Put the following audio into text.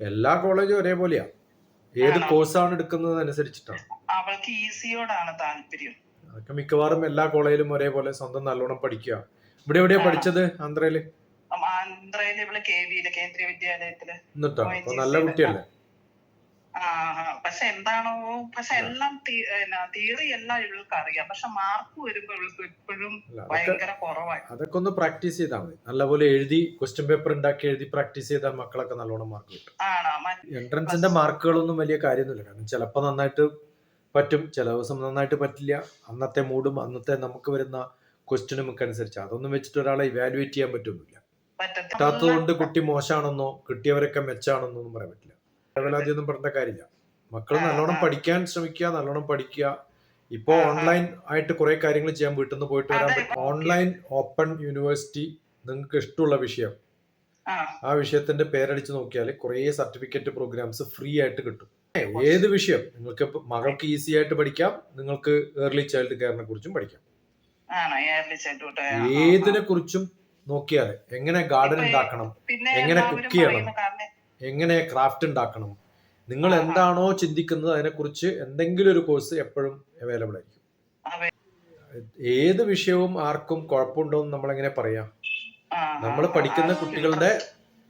എല്ലാ കോളേജും ഒരേപോലെയാ. ഏത്? കോഴ്സാണ് എടുക്കുന്നത് അനുസരിച്ചിട്ടാണ്. അവൾക്ക് ഈസിയോടാണ് താല്പര്യം. അതൊക്കെ മിക്കവാറും എല്ലാ കോളേജിലും ഒരേപോലെ സ്വന്തം നല്ലോണം പഠിക്കുക. ഇവിടെ എവിടെയാ പഠിച്ചത് ആന്ധ്രയിൽ? ആന്ധ്രയിൽ ഇവൾ കെ വിയിൽ കേന്ദ്രീയ വിദ്യാലയത്തിൽ എന്നിട്ടാ? നല്ല കുട്ടിയല്ലേ. പക്ഷെ എന്താണോ പക്ഷെ എല്ലാം തിയറി എല്ലാം ഇവൾക്ക് അറിയാം പക്ഷെ മാർക്ക് വരുമ്പോ ഇവൾക്ക് ഇപ്പോഴും ഭയങ്കര കുറവായി. അതൊക്കെ ഒന്ന് പ്രാക്ടീസ് ചെയ്താൽ മതി. നല്ലപോലെ എഴുതി ക്വസ്റ്റ്യൻ പേപ്പർ ഉണ്ടാക്കി എഴുതി പ്രാക്ടീസ് ചെയ്താൽ മക്കളൊക്കെ നല്ലോണം മാർക്ക് കിട്ടും. എൻട്രൻസിന്റെ മാർക്കുകളൊന്നും വലിയ കാര്യമൊന്നുമില്ല. കാരണം ചിലപ്പോൾ നന്നായിട്ട് പറ്റും ചില ദിവസം നന്നായിട്ട് പറ്റില്ല. അന്നത്തെ മൂഡും അന്നത്തെ നമുക്ക് വരുന്ന ക്വസ്റ്റ്യനും ഒക്കെ അനുസരിച്ച്. അതൊന്നും വെച്ചിട്ട് ഒരാളെ ഇവാലുവേറ്റ് ചെയ്യാൻ പറ്റുന്നില്ല കിട്ടാത്തത് കൊണ്ട് കുട്ടി മോശമാണെന്നോ കിട്ടിയവരൊക്കെ മെച്ചാണെന്നോ ഒന്നും പറയാൻ പറ്റില്ല. ഒന്നും പറഞ്ഞ കാര്യമില്ല. മക്കൾ നല്ലോണം പഠിക്കാൻ ശ്രമിക്കുക നല്ലോണം പഠിക്കുക. ഇപ്പോ. ഓൺലൈൻ ആയിട്ട് കുറെ കാര്യങ്ങൾ ചെയ്യാൻ വീട്ടിൽ നിന്ന് പോയിട്ട് വരാൻ പറ്റും. ഓൺലൈൻ ഓപ്പൺ യൂണിവേഴ്സിറ്റി നിങ്ങൾക്ക് ഇഷ്ടമുള്ള വിഷയം. ആ. വിഷയത്തിന്റെ പേരടിച്ച് നോക്കിയാൽ കുറേ സർട്ടിഫിക്കറ്റ് പ്രോഗ്രാംസ് ഫ്രീ ആയിട്ട് കിട്ടും. ഏത് വിഷയം? നിങ്ങൾക്ക് മകൾക്ക് ഈസി ആയിട്ട് പഠിക്കാം നിങ്ങൾക്ക് ഏർലി ചൈൽഡ് കെയറിനെ കുറിച്ചും പഠിക്കാം. ഏതിനെ കുറിച്ചും നോക്കിയാൽ എങ്ങനെ ഗാർഡൻ ഉണ്ടാക്കണം എങ്ങനെ കുക്ക് ചെയ്യണം? എങ്ങനെ ക്രാഫ്റ്റ് ഉണ്ടാക്കണം നിങ്ങൾ. എന്താണോ ചിന്തിക്കുന്നത് അതിനെക്കുറിച്ച് എന്തെങ്കിലും ഒരു കോഴ്സ് എപ്പോഴും അവൈലബിൾ ആയിരിക്കും. ഏത് വിഷയവും ആർക്കും കുഴപ്പമുണ്ടോ എന്ന് നമ്മളെങ്ങനെ പറയാം? നമ്മൾ പഠിക്കുന്ന കുട്ടികളുടെ